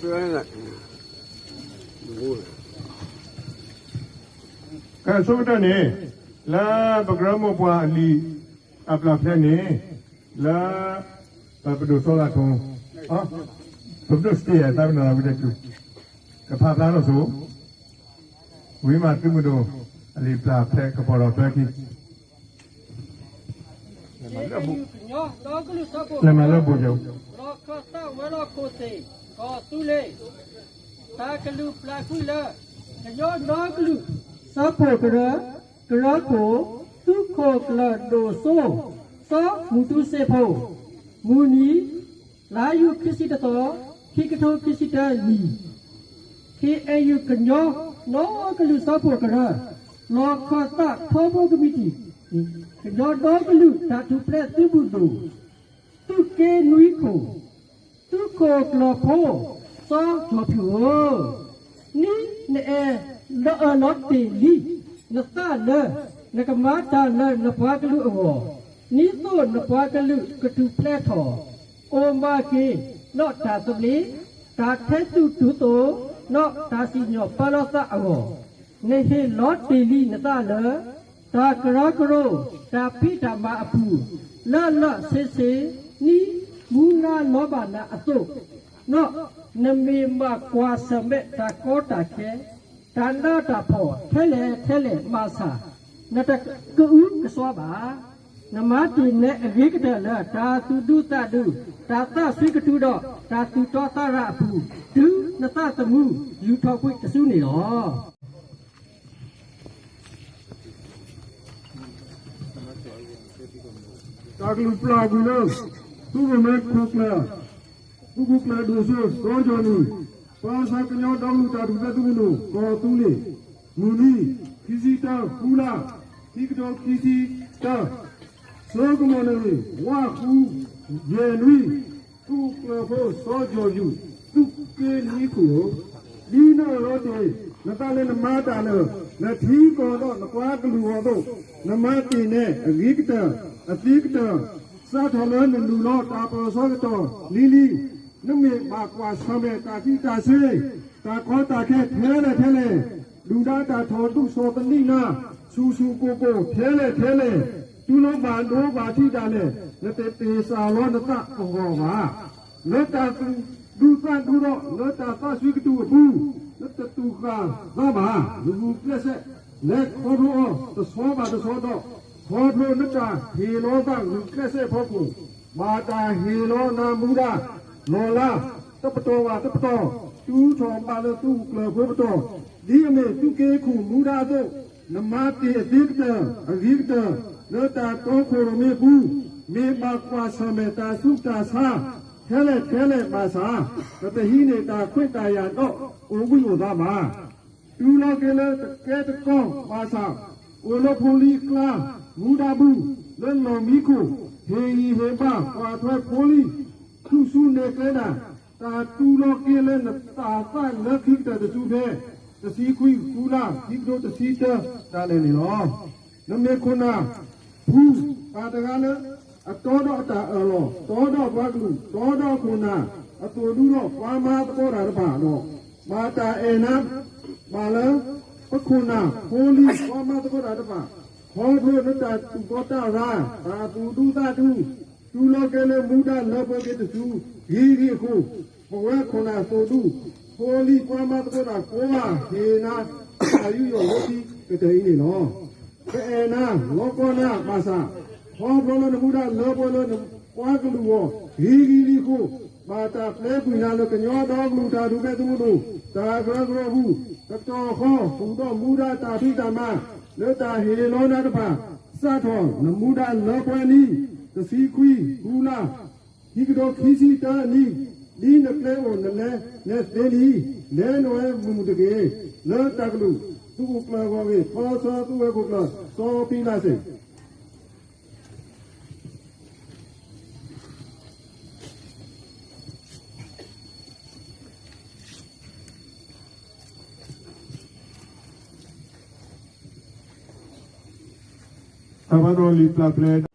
Masalahnya Boleh. ကဲဆိုတော့နေလာပဂရမပွားအလီအပလာဖဲနေလာပပဒိုဆိုလာထုံဟောပပဒိုစတေးတာမနာဘူးတဲ့သူကဖာပလာလို့ဆိုဝိမာတုမတို့အလီပလာဖဲကပေါ်တော့တွဲကြည့်ညောတော့ကလူစဖို့လည်းမလို့ပို့ကြရောခသဝရခိုစေ ကောသူလေတာကလူပလာခုလာညောတော့ကလူစဖို့ကရကရကိုသူခိုကလဒိုဆိုသောမူတုစေဖို့မူနီလာယုခစ္စတတော်ခိကထောခစ္စတလီခေအယုကညောနောကလူစဖို့ကရလောခသသောဘကမီတီညောတော့ကလူဓာတုပလက် သူဘူးတို့ tu ke nui ko tu ko klo pho so cho phu ni ne e lo a lo ti li na ta le na ka ma ta le na pa ka lu awo ni to na pa ka lu ka tu ple tho o ma ke no ta su li ta the tu tu to no ta si nyo pa lo sa awo ne he lo ti li na ta le ta kra kro ta pi ta ma apu la la se se နီ မူနာလောဘနာအတုနောနမေမကွာစမေတာကောတာခဲဒါနာတာဖောထဲလေထဲလေမာစာနတကူကစောပါနမတိနဲ့အဂိကတလာတာသူဒုတဒုတာသဆွေကတုတော့တာသူတော်သရအဖူဒုနတသမှုယူထောက်ခွင့်တစုနေတော့တာကလူပလာဘူးလို့ သူ့မဲခုကလာသူကလာဒိုဆိုစောဂျောနီပါစာကညောတောင်းလူတာဒူတဲ့သူလို့ကောသူလေမူနီခီစီတာကူလာဒီကတော့ခီစီတာသောကမနေဝါခုယေနွီသူကလာဖို့စောဂျောယူသူကေနီကိုဒီနော်ရောတဲ့နတလည်းနမတာလည်းနထီကောတော့နကွာကလူဟောတော့နမတိနဲ့အဂိကတအတိကတ sa thọ lớn là lù lo ta bờ so cái to li li nước miệng bà quả sao mẹ ta khi ta xê ta có ta khe thế này thế này lù đã ta thọ tu so tân đi na su su cô cô thế này thế này tu nó bà đố bà thi ta này nó tê tê sa lo nó ta cổ gò bà nó ta du ta du đó nó ta ta suy cái tu bu nó ta tu ka ba bà lu bu kia sẽ lẹ khó đồ ta so bà ta so đó ဘောထုနတာဟေလောကလူကက်ဆက်ဖို့ကိုမာတာဟေလောနာမူရာလောလာတပတော်ဝါတပတော်တူးထောင်ပါလို့သူကလဖို့ပတော်ဒီအမေသူကေခုမူရာတို့နမတိအတိကတအဂိကတလောတာတောခိုရမေဘူးမေပါကွာဆမေတာသုတာသာခဲလေခဲလေပါစာတတဟိနေတာခွင့်တာရတော့အိုဝိဝသားမှာတူလောကေလေကဲတကောပါစာ အိုလောဖူလီကလာမူဒါဘူးလွန်တော်မီကိုဟေဟီဟေပါကွာထွက်ပိုလီသူစုနေကဲတာတာတူလောကဲလဲတာတာလက်ခိတတစုတဲ့တစီခွီကူလာဒီကတို့တစီတတာလဲနေနော်နမေခုနာဘူးပါတကားလဲအတော်တော့တာအလောတော်တော့ဘာကလူတော်တော့ခုနာအတူတူတော့ပွားမတော်တာပါတော့မာတာအေနာပါလဲ ပခုနာဟိုလီပွားမတော်တာပါဟောဖို့နတသူကောတာရာဘာသူဒုသတုသူလောကလေမူဒလောဘကေတသူဂီရီခုဘဝခုနာသောတုပိုလီကွာမတကောတာကိုမဟေနာအာယုယောဝတိကတေနေနော်ကေနာလောကောနာပါစာဟောဘလောနမူဒလောဘလောကွာကလူဝဂီရီရီခုမာတာပလေကွနာလကညောတော်လူတာဒုကေသူတို့တာဂရဂရဘူး တတော်ခောဘုဒ္ဓမူဒတာဖိတမလောတာဟေလောနာတပါစထောနမူဒလောပွေနီသစီခွီဘူလာဒီကတော့ခီစီတာနီဒီနကလေဝနလေနေသေးလီလဲနွယ်မူမူတကေလောတကလူသူကလာကောကေဖောသောသူဝဲကုကလာသောပိလာစေ Stavano lì la plena.